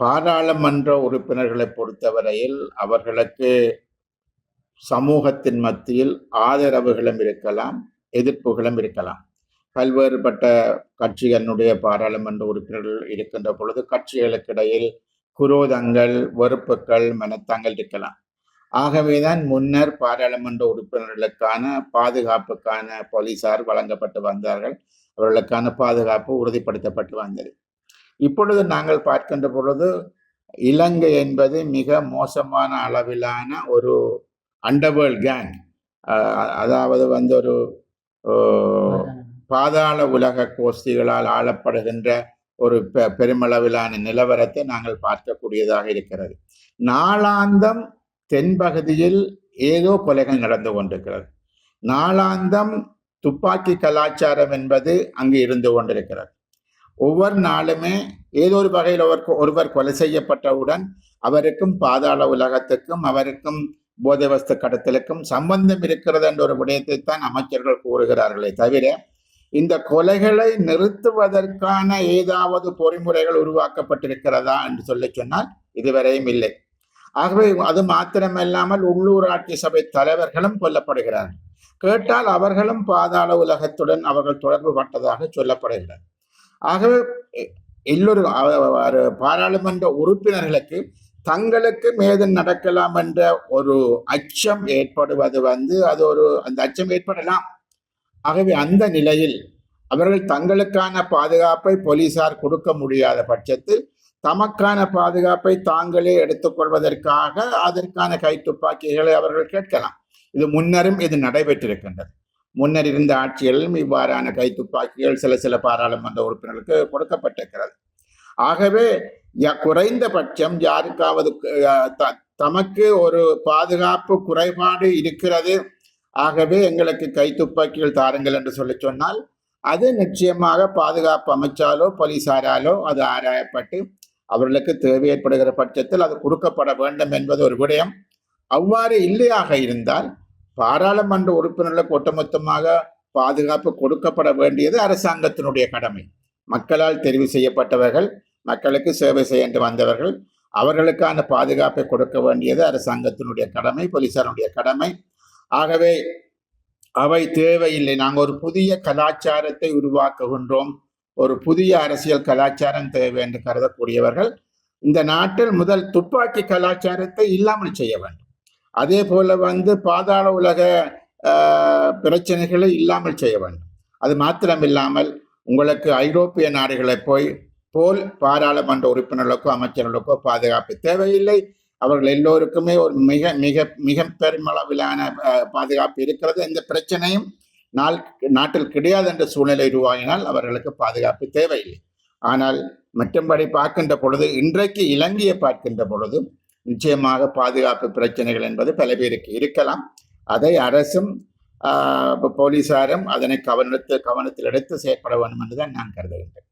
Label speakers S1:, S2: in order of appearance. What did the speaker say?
S1: பாராளுமன்ற உறுப்பினர்களை பொறுத்தவரையில் அவர்களுக்கு சமூகத்தின் மத்தியில் ஆதரவுகளும் இருக்கலாம் எதிர்ப்புகளும் இருக்கலாம். பல்வேறுபட்ட கட்சிகளுடைய பாராளுமன்ற உறுப்பினர்கள் இருக்கின்ற பொழுது கட்சிகளுக்கிடையில் குரோதங்கள் வெறுப்புகள் மனத்தாங்கள் இருக்கலாம். ஆகவேதான் முன்னர் பாராளுமன்ற உறுப்பினர்களுக்கான பாதுகாப்புக்கான போலீசார் வழங்கப்பட்டு வந்தார்கள். அவர்களுக்கான பாதுகாப்பு உறுதிப்படுத்தப்பட்டு வந்தது. இப்பொழுது நாங்கள் பார்க்கின்ற பொழுது இலங்கை என்பது மிக மோசமான அளவிலான ஒரு அண்டர்வேர்ல்ட் கேங் அதாவது வந்து ஒரு பாதாள உலக கோஷ்டிகளால் ஆளப்படுகின்ற ஒரு பெ- பெருமளவிலான நிலவரத்தை நாங்கள் பார்க்கக்கூடியதாக இருக்கிறது. நாளாந்தம் தென்பகுதியில் ஏதோ கொலைகள் நடந்து கொண்டிருக்கிறது. நாளாந்தம் துப்பாக்கி கலாச்சாரம் என்பது அங்கு இருந்து கொண்டிருக்கிறது. ஒவ்வொரு நாளுமே ஏதோ ஒரு வகையில் ஒருவர் ஒருவர் கொலை செய்யப்பட்டவுடன் அவருக்கும் பாதாள உலகத்துக்கும் அவருக்கும் போதைவஸ்து கடத்தலுக்கும் சம்பந்தம் இருக்கிறது என்ற ஒரு விடயத்தை தான் அமைச்சர்கள் கூறுகிறார்களே தவிர இந்த கொலைகளை நிறுத்துவதற்கான ஏதாவது பொறிமுறைகள் உருவாக்கப்பட்டிருக்கிறதா என்று சொல்லி சொன்னால் இதுவரையும் இல்லை. ஆகவே அது மாத்திரமல்லாமல் உள்ளூராட்சி சபை தலைவர்களும் கொல்லப்படுகிறார்கள். கேட்டால் அவர்களும் பாதாள உலகத்துடன் அவர்கள் தொடர்பு பட்டதாக சொல்லப்படுகிறார் ஆகவே எல்லோரும் பாராளுமன்ற உறுப்பினர்களுக்கு தங்களுக்கு மேது நடக்கலாம் என்ற ஒரு அச்சம் ஏற்படுவது வந்து அது ஒரு அந்த அச்சம் ஏற்படலாம். ஆகவே அந்த நிலையில் அவர்கள் தங்களுக்கான பாதுகாப்பை போலீசார் கொடுக்க முடியாத பட்சத்தில் தமக்கான பாதுகாப்பை தாங்களே எடுத்துக்கொள்வதற்காக அதற்கான கைத்துப்பாக்கிகளை அவர்கள் கேட்கலாம். இது முன்னரும் இது நடைபெற்றிருக்கின்றது. முன்னர் இருந்த ஆட்சிகளிலும் இவ்வாறான கைத்துப்பாக்கிகள் சில சில பாராளுமன்ற உறுப்பினர்களுக்கு கொடுக்கப்பட்டிருக்கிறது. ஆகவே ய- குறைந்தபட்சம் யாருக்காவது த- தமக்கு ஒரு பாதுகாப்பு குறைபாடு இருக்கிறது. ஆகவே எங்களுக்கு கைத்துப்பாக்கிகள் தாருங்கள் என்று சொல்லி சொன்னால் அது நிச்சயமாக பாதுகாப்பு அமைச்சாலோ போலீசாராலோ அது ஆராயப்பட்டு அவர்களுக்கு தேவை ஏற்படுகிற பட்சத்தில் அது கொடுக்கப்பட வேண்டும் என்பது ஒரு விடயம். அவ்வாறு இல்லையாக இருந்தால் பாராளுமன்ற உறுப்பினர்களுக்கு ஒட்டுமொத்தமாக பாதுகாப்பு கொடுக்கப்பட வேண்டியது அரசாங்கத்தினுடைய கடமை. மக்களால் தெரிவு செய்யப்பட்டவர்கள் மக்களுக்கு சேவை செய்ய வந்தவர்கள் அவர்களுக்கான பாதுகாப்பை கொடுக்க வேண்டியது அரசாங்கத்தினுடைய கடமை போலீசாருடைய கடமை. ஆகவே அவை தேவையில்லை. நாங்கள் ஒரு புதிய கலாச்சாரத்தை உருவாக்குகின்றோம். ஒரு புதிய அரசியல் கலாச்சாரம் தேவை என்று கருதக்கூடியவர்கள் இந்த நாட்டில் முதல் துப்பாக்கி கலாச்சாரத்தை இல்லாமல் செய்ய வேண்டும். அதே போல வந்து பாதாள உலக பிரச்சனைகளை இல்லாமல் செய்ய வேண்டும். அது மாத்திரமில்லாமல் உங்களுக்கு ஐரோப்பிய நாடுகளை போய் போல் பாராளுமன்ற உறுப்பினர்களுக்கோ அமைச்சர்களுக்கோ பாதுகாப்பு தேவையில்லை. அவர்கள் எல்லோருக்குமே ஒரு மிக மிக மிக பெருமளவிலான பாதுகாப்பு இருக்கிறது. எந்த பிரச்சனையும் நாள் நாட்டில் கிடையாது என்ற சூழ்நிலை உருவாகினால் அவர்களுக்கு பாதுகாப்பு தேவையில்லை. ஆனால் மற்றும்படி பார்க்கின்ற பொழுது இன்றைக்கு இலங்கையை பார்க்கின்ற பொழுது நிச்சயமாக பாதுகாப்பு பிரச்சனைகள் என்பது பல பேருக்கு இருக்கலாம். அதை அரசும் போலீசாரும் அதனை கவனத்து கவனத்தில் எடுத்து செயற்பட வேண்டும் என்றுதான் நான் கருதுகின்றேன்.